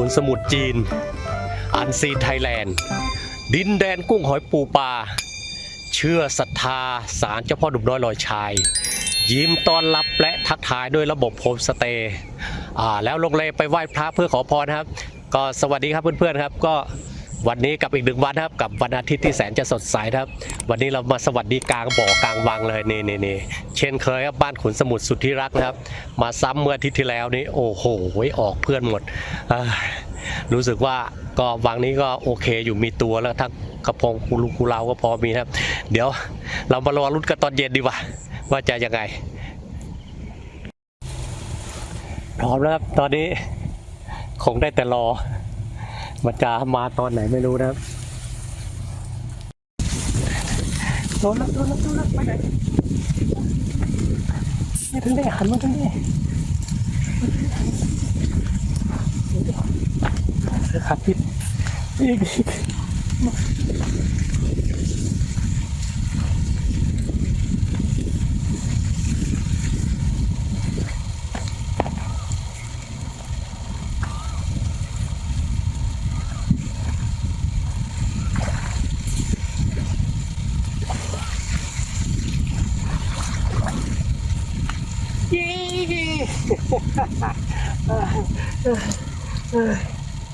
ขุนสมุทรจีน อันซีไทยแลนด์ ดินแดนกุ้งหอยปูปลา เชื่อศรัทธาสารเจ้าพ่อดุมน้อยลอยชาย ยิ้มต้อนรับและทักทายด้วยระบบโฮมสเตย์อ่าแล้วลงเลยไปไหว้พระเพื่อขอพรนะครับ ก็สวัสดีครับเพื่อนๆครับก็ วันนี้กับอีกหนึ่งวันครับกับวันอาทิตย์ที่แสนจะสดใสครับ วันนี้เรามาสวัสดีกลางบ่อกลางวังเลยนี่นี่นี่เช่นเคยครับบ้านขุนสมุทรสุดที่รักนะครับ มาซ้ำเมื่ออาทิตย์ที่แล้วนี่โอ้โหออกเพื่อนหมดรู้สึกว่าก็วังนี้ก็โอเคอยู่มีตัวแล้วทั้งกระพงกูรูกูเราก็พอมีครับ เดี๋ยวเรามารอรุ้นกันตอนเย็นดีกว่าว่าจะยังไง พร้อมแล้วครับตอนนี้คงได้แต่รอ มันจะมาตอนไหนไม่รู้นะครับโดนแล้วโดนแล้วโดนแล้วไปไหนไม่ถึงได้หันมาทางนี้เสือขาดพิษอีกอีก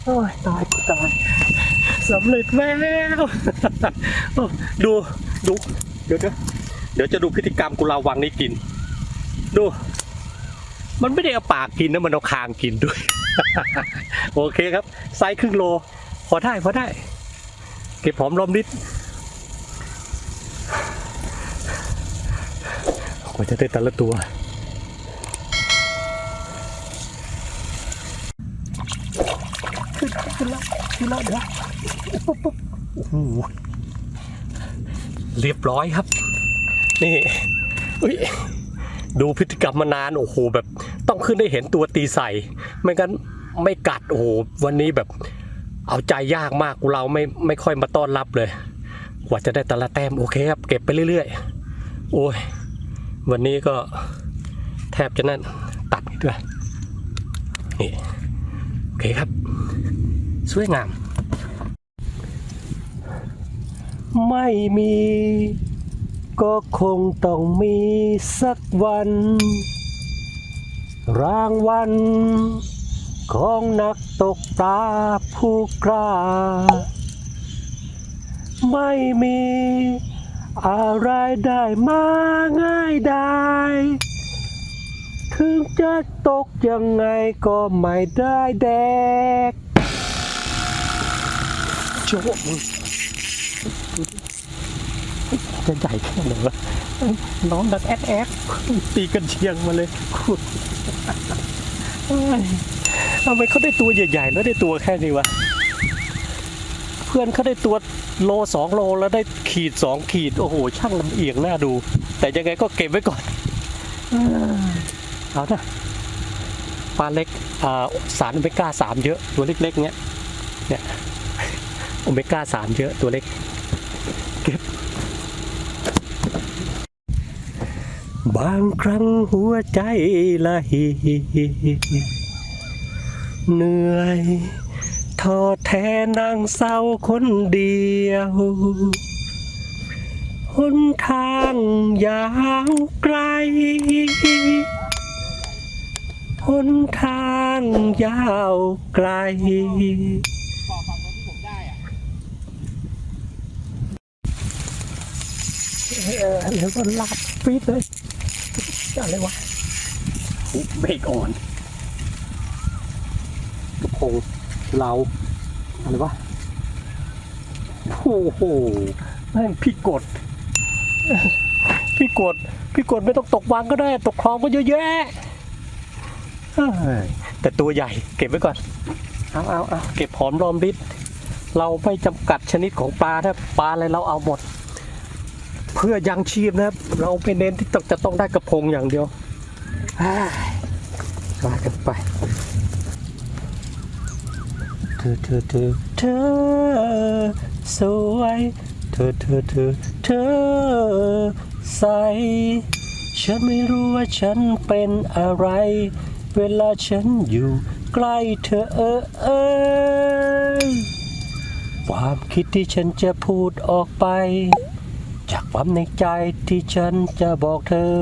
โอ้ยตายตายสำเร็จแล้วดูดู เดี๋ยวเดี๋ยวเดี๋ยวจะดูพฤติกรรมกุลาวังนี่กิน ดู มันไม่ได้เอาปากกินนะมันเอาคางกินด้วย โอเคครับไซส์ครึ่งโล พอได้พอได้ เก็บหอมรอมริดกว่าจะได้แต่ละตัว ขึ้น ขึ้นแล้วเดี๋ยวปุ๊บปุ๊บโอ้โหเรียบร้อยครับ นี่อุ้ยดูพฤติกรรมมานานโอ้โหแบบ ต้องขึ้นได้เห็นตัวตีใส่ไม่งั้นไม่กัดโอ้โหวันนี้แบบเอาใจยากมากเราไม่ไม่ค่อยมาต้อนรับเลย กว่าจะได้แต่ละแต้มโอเคครับ เก็บไปเรื่อยๆ โอ้ย วันนี้ก็แทบจะนั่นตัดด้วยนี่โอเคครับ สวยงาม ไม่มี ก็คงต้องมีสักวัน รางวัลของนักตกปลาผู้กล้า ไม่มี อะไรได้มาง่ายได้ ถึงจะตกยังไงก็ไม่ได้แดก โจ๊กมึงจะใหญ่แค่ไหนวะน้องดักแอดแอดตีกันเชียงมาเลยขุดเอ้ยทำไมเขาได้ตัวใหญ่ๆแล้วได้ตัวแค่นี้วะ เพื่อนเขาได้ตัวโลสองโลแล้วได้ขีดสองขีด โอ้โห ช่างลำเอียงน่าดู แต่ยังไงก็เก็บไว้ก่อน เอ้ยเอานะปลาเล็กสารโอเมก้าสามเยอะ ตัวเล็กๆเนี้ย โอเมก้าสามเยอะตัวเล็ก เก็บ บางครั้งหัวใจละหิเหนื่อยท้อแท้นางเศร้าคนเดียวหนทางยาวไกลหนทางยาวไกล เออ แล้วก็ลาบฟีดเลยอะไรวะเบรกอ่อนกระพงเราอะไรวะโอ้โหแม่งพี่กด พี่กด พี่กดไม่ต้องตกวางก็ได้ ตกคลองก็เยอะแยะเอ้ยแต่ตัวใหญ่เก็บไว้ก่อน เอาเอาเอาเก็บหอมรอมริดเราไม่จำกัดชนิดของปลาถ้าปลาอะไรเราเอาหมด เพื่อยังชีพนะครับ เราไปเน้นที่ต้องจะต้องได้กระพงอย่างเดียวอ้ายมากันไปเธอเธอเธอเธอสวยเธอเธอเธอเธอใสฉันไม่รู้ว่าฉันเป็นอะไร เวลาฉันอยู่ใกล้เธอเออเอยความคิดที่ฉันจะพูดออกไป ความในใจที่ฉันจะบอกเธอ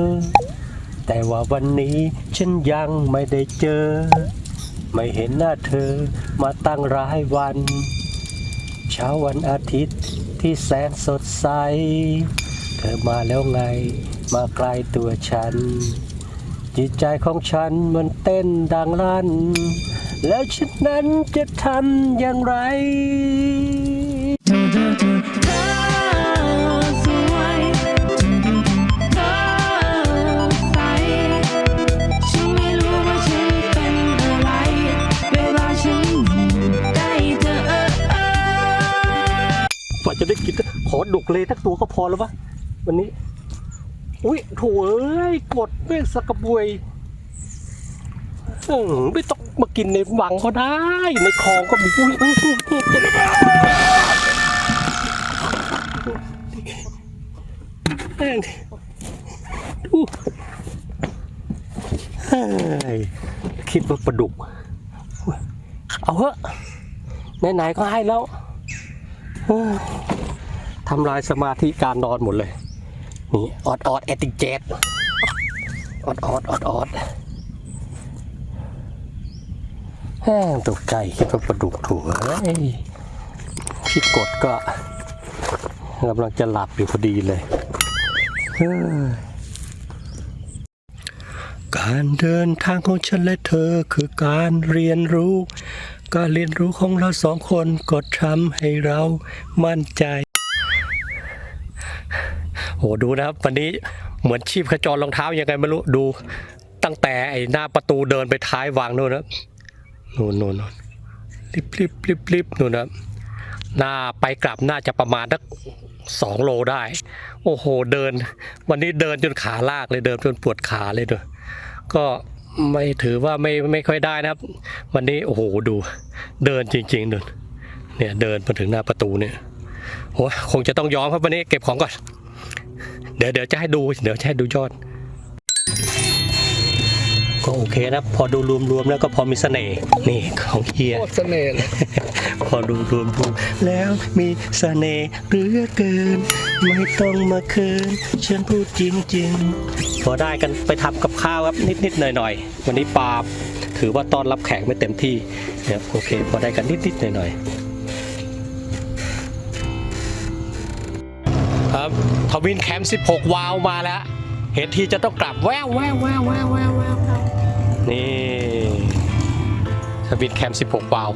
แต่ว่าวันนี้ฉันยังไม่ได้เจอ ไม่เห็นหน้าเธอมาตั้งหลายวัน เช้าวันอาทิตย์ที่แสนสดใส เธอมาแล้วไง มาใกล้ตัวฉัน จิตใจของฉันมันเต้นดังลั่น แล้วฉันนั้นจะทำอย่างไร ดุกเลยทักตัวก็พอแล้ววะวันนี้ อุ้ยโถเอ้ยกดเมฆสกกบวยออไม่ต้องมากินในวังก็ได้ ในคลองก็มีอุ้ยอุ้ยอุ้ยอุ้ยแม่งอู้เฮ้ยคิดว่าปลาดุก เอาเหอะไหนๆก็ให้แล้วำลายสมาธิการนอนหมดเลย นี่ออดออดแอติเจตออดออดออดออดแห้งตกใจคิดว่าปลาดุกถั่วพี่กดก็กำลังจะหลับอยู่พอดีเลยเฮ้ยการเดินทางของฉันและเธอคือการเรียนรู้ การเรียนรู้ของเราสองคนก็ทำให้เรามั่นใจ โหดูนะครับวันนี้เหมือนชีพขจรรองเท้ายังไงไม่รู้ดูตั้งแต่ไอ้หน้าประตูเดินไปท้ายวางนู่นนะนู่นนู่นนู่นลิบลิบลิบลิบนู่นนะหน้าไปกลับน่าจะประมาณสักสองโลได้ โอ้โหเดิน วันนี้เดินจนขาลากเลยเดินจนปวดขาเลยด้วยก็ไม่ถือว่าไม่ไม่ค่อยได้นะครับ วันนี้โอ้โหดูเดินจริงๆนู่นเนี่ยเดินมาถึงหน้าประตูเนี่ยโอ้คงจะต้องยอมครับวันนี้เก็บของก่อน เดี๋ยวเดี๋ยวจะให้ดู เดี๋ยวจะให้ดูยอด ก็โอเคนะพอดูรวมๆแล้วก็พอมีเสน่ห์นี่ของเฮีย โคตรเสน่ห์เลยพอดูรวมรวมๆแล้วมีเสน่ห์เหลือเกิน ไม่ต้องมาเคินฉันพูดจริงๆ พอได้กันไปทำกับข้าวครับนิดๆหน่อยๆ วันนี้ปาถือว่าต้อนรับแขกไม่เต็มที่เนี่ยโอเค พอได้กันนิดๆหน่อยๆ ทวินแคมป์16 วาวมาแล้ว เห็นทีจะต้องกลับแววแววแววแววแววแววนี่ทวินแคมป์16 วาว